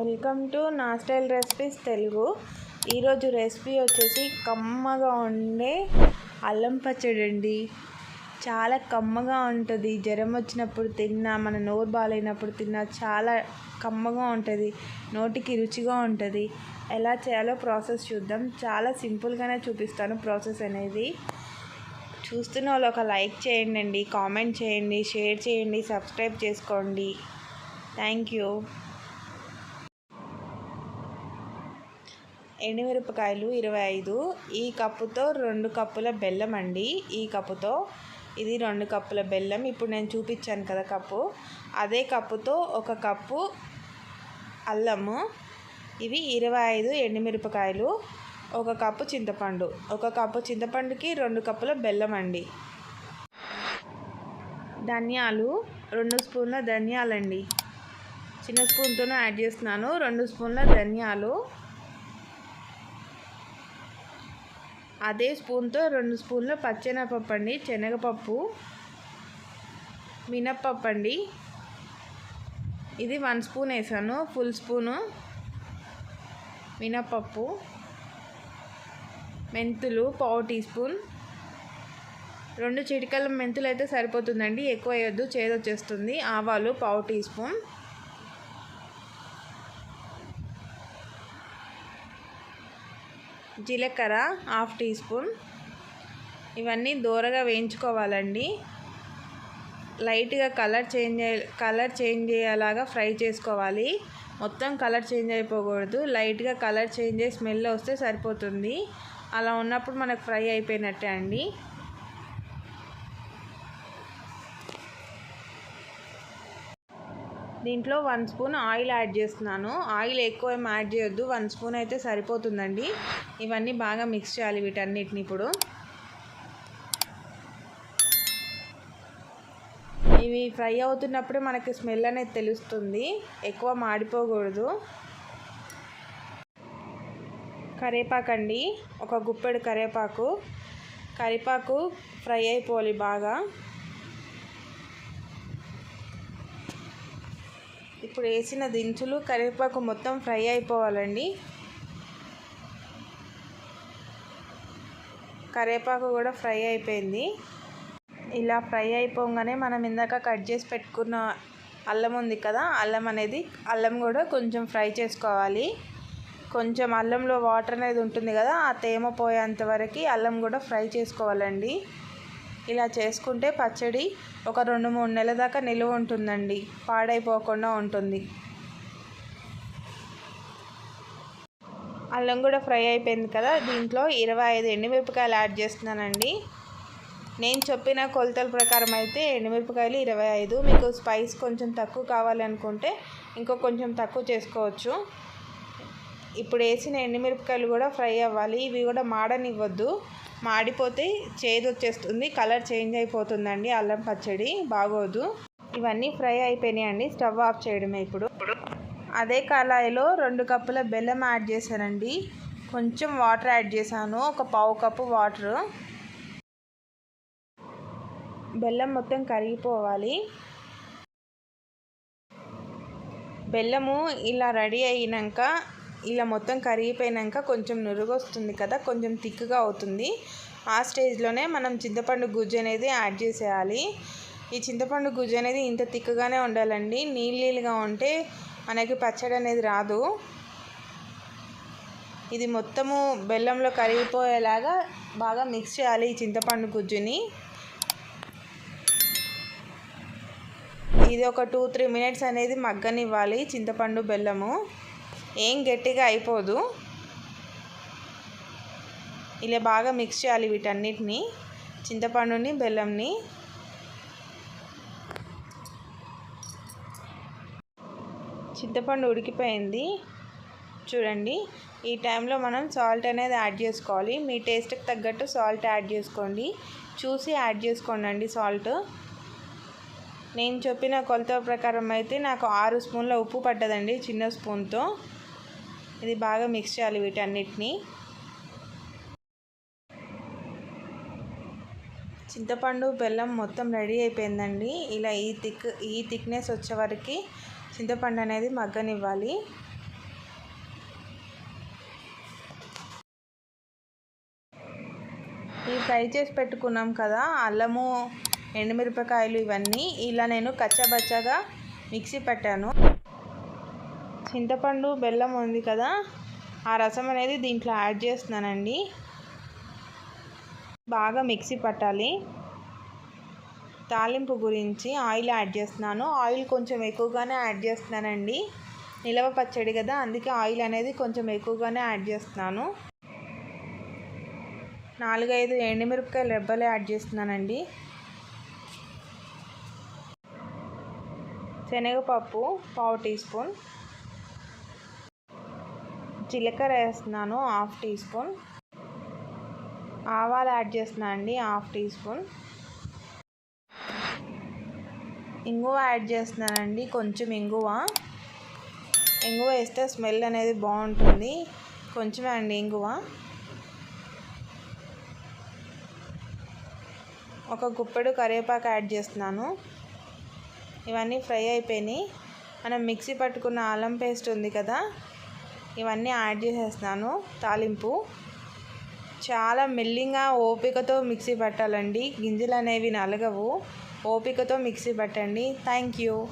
Welcome to నా style recipes Telugu. ఈరోజు recipe వచ్చేసి కమ్మగా ఉండే అల్లం పచ్చడి అండి. చాలా కమ్మగా ఉంటుంది. జ్వరం వచ్చినప్పుడు తిన్నా మన నోరు బాగాలేనప్పుడు తిన్నా చాలా కమ్మగా ఉంటుంది. నోటికి రుచిగా ఉంటుంది. ఎలా చేయాలో ప్రాసెస్ చూద్దాం. చాలా సింపుల్గానే చూపిస్తాను ప్రాసెస్ అనేది. చూస్తున్న వాళ్ళు ఒక లైక్ చేయండి అండి కామెంట్ చేయండి షేర్ చేయండి సబ్స్క్రైబ్ చేసుకోండి. Thank you. ఎండుమిరపకాయలు ఇరవై ఐదు. ఈ కప్పుతో రెండు కప్పుల బెల్లం అండి. ఈ కప్పుతో ఇది రెండు కప్పుల బెల్లం. ఇప్పుడు నేను చూపించాను కదా కప్పు. అదే కప్పుతో ఒక కప్పు అల్లము. ఇవి ఇరవై ఐదు ఎండుమిరపకాయలు. ఒక కప్పు చింతపండు. ఒక కప్పు చింతపండుకి రెండు కప్పుల బెల్లం అండి. ధనియాలు రెండు స్పూన్ల ధనియాలండి. చిన్న స్పూన్తోనే యాడ్ చేస్తున్నాను. రెండు స్పూన్ల ధనియాలు. అదే స్పూన్తో రెండు స్పూన్ల పచ్చెనపప్పు అండి. శనగపప్పు మినప్పప్పు అండి. ఇది వన్ స్పూన్ వేసాను ఫుల్ స్పూను. మినప్పప్పు మెంతులు పావు టీ స్పూన్. రెండు చిటికల మెంతులు అయితే సరిపోతుందండి ఎక్కువ వేయొద్దు చేదొచ్చేస్తుంది. ఆవాలు పావు టీ స్పూన్. జీలకర్ర హాఫ్ టీ స్పూన్. ఇవన్నీ దూరగా వేయించుకోవాలండి. లైట్గా కలర్ చేంజ్ కలర్ చేంజ్ అయ్యేలాగా ఫ్రై చేసుకోవాలి. మొత్తం కలర్ చేంజ్ అయిపోకూడదు. లైట్గా కలర్ చేంజ్ అయ్యి స్మెల్ వస్తే సరిపోతుంది. అలా ఉన్నప్పుడు మనకు ఫ్రై అయిపోయినట్టే అండి. దీంట్లో వన్ స్పూన్ ఆయిల్ యాడ్ చేస్తున్నాను. ఆయిల్ ఎక్కువ ఏం యాడ్ చేయొద్దు. వన్ స్పూన్ అయితే సరిపోతుందండి. ఇవన్నీ బాగా మిక్స్ చేయాలి వీటన్నిటిని ఇప్పుడు. ఇవి ఫ్రై అవుతున్నప్పుడే మనకి స్మెల్ అనేది తెలుస్తుంది. ఎక్కువ మాడిపోకూడదు. కరేపాకు అండి ఒక గుప్పెడు కరేపాకు కరివేపాకు ఫ్రై అయిపోవాలి బాగా. ఇప్పుడు వేసిన దించులు కరివేపాకు మొత్తం ఫ్రై అయిపోవాలండి. కరివేపాకు కూడా ఫ్రై అయిపోయింది. ఇలా ఫ్రై అయిపోగానే మనం ఇందాక కట్ చేసి పెట్టుకున్న అల్లం ఉంది కదా అల్లం అనేది అల్లం కూడా కొంచెం ఫ్రై చేసుకోవాలి. కొంచెం అల్లంలో వాటర్ అనేది ఉంటుంది కదా ఆ తేమ పోయేంత వరకు అల్లం కూడా ఫ్రై చేసుకోవాలండి. ఇలా చేసుకుంటే పచ్చడి ఒక రెండు మూడు నెలల దాకా నిలువ ఉంటుందండి. పాడైపోకుండా ఉంటుంది. అల్లం కూడా ఫ్రై అయిపోయింది కదా దీంట్లో ఇరవై ఐదు ఎండుమిరపకాయలు యాడ్ చేస్తున్నానండి. నేను చెప్పిన కొలతల ప్రకారం అయితే ఎండుమిరపకాయలు ఇరవై ఐదు. మీకు స్పైస్ కొంచెం తక్కువ కావాలనుకుంటే ఇంకో కొంచెం తక్కువ చేసుకోవచ్చు. ఇప్పుడు వేసిన ఎండుమిరపకాయలు కూడా ఫ్రై అవ్వాలి. ఇవి కూడా మాడనివ్వద్దు. మాడిపోతే చేదు వచ్చేస్తుంది కలర్ చేంజ్ అయిపోతుందండి అల్లం పచ్చడి బాగోదు. ఇవన్నీ ఫ్రై అయిపోయినాయండి స్టవ్ ఆఫ్ చేయడమే ఇప్పుడు. అదే కళాయిలో రెండు కప్పుల బెల్లం యాడ్ చేశానండి. కొంచెం వాటర్ యాడ్ చేశాను ఒక పావు కప్పు వాటర్. బెల్లం మొత్తం కరిగిపోవాలి. బెల్లము ఇలా రెడీ అయినాక ఇలా మొత్తం కరిగిపోయినాక కొంచెం నురుగు వస్తుంది కదా కొంచెం థిక్గా అవుతుంది. ఆ స్టేజ్లోనే మనం చింతపండు గుజ్జు అనేది యాడ్ చేసేయాలి. ఈ చింతపండు గుజ్జు అనేది ఇంత థిక్గానే ఉండాలండి. నీళ్ళీలుగా ఉంటే మనకి పచ్చడి అనేది రాదు. ఇది మొత్తము బెల్లంలో కరిగిపోయేలాగా బాగా మిక్స్ చేయాలి ఈ చింతపండు గుజ్జుని. ఇది ఒక టూ త్రీ మినిట్స్ అనేది మగ్గనివ్వాలి చింతపండు బెల్లము. ఏం గట్టిగా అయిపోదు. ఇలా బాగా మిక్స్ చేయాలి వీటన్నిటిని. చింతపండుని బెల్లంని. చింతపండు ఉడికిపోయింది. చూడండి ఈ టైంలో మనం సాల్ట్ అనేది యాడ్ చేసుకోవాలి. మీ టేస్ట్కి తగ్గట్టు సాల్ట్ యాడ్ చేసుకోండి. చూసి యాడ్ చేసుకోండి సాల్ట్. నేను చెప్పిన కొలత ప్రకారం అయితే నాకు ఆరు స్పూన్ల ఉప్పు పడ్డదండి చిన్న స్పూన్తో. ఇది బాగా మిక్స్ చేయాలి వీటన్నిటినీ. చింతపండు బెల్లం మొత్తం రెడీ అయిపోయిందండి. ఇలా ఈ థిక్ ఈ థిక్నెస్ వచ్చేవరకు చింతపండు అనేది మగ్గనివ్వాలి. ఈ ఫ్రై చేసి పెట్టుకున్నాం కదా అల్లము ఎండుమిరపకాయలు ఇవన్నీ. ఇలా నేను కచ్చబచ్చగా మిక్సీ పెట్టాను. చింతపండు బెల్లం ఉంది కదా ఆ రసం అనేది దీంట్లో యాడ్ చేస్తున్నానండి. బాగా మిక్సీ పట్టాలి. తాలింపు గురించి ఆయిల్ యాడ్ చేస్తున్నాను. ఆయిల్ కొంచెం ఎక్కువగానే యాడ్ చేస్తున్నానండి. నిలవ పచ్చడి కదా అందుకే ఆయిల్ అనేది కొంచెం ఎక్కువగానే యాడ్ చేస్తున్నాను. నాలుగైదు ఎండుమిరపకాయ రెబ్బలు యాడ్ చేస్తున్నానండి. శనగపప్పు పావు టీ స్పూన్. జీలకర్ర వేస్తున్నాను హాఫ్ టీ స్పూన్. ఆవాలు యాడ్ చేస్తున్నాను అండి హాఫ్ టీ స్పూన్. ఇంగువ యాడ్ చేస్తున్నానండి కొంచెం ఇంగువ. ఇంగువ వేస్తే స్మెల్ అనేది బాగుంటుంది. కొంచెమే అండి ఇంగువ. ఒక గుప్పెడు కరివేపాకు యాడ్ చేస్తున్నాను. ఇవన్నీ ఫ్రై అయిపోయినాయి. మనం మిక్సీ పట్టుకున్న అల్లం పేస్ట్ ఉంది కదా ఇవన్నీ యాడ్ చేసేస్తున్నాను. తాలింపు. చాలా మెల్లిగా ఓపికతో మిక్సీ పట్టాలండి. గింజలు అనేవి నలగవు. ఓపికతో మిక్సీ పట్టండి. Thank you.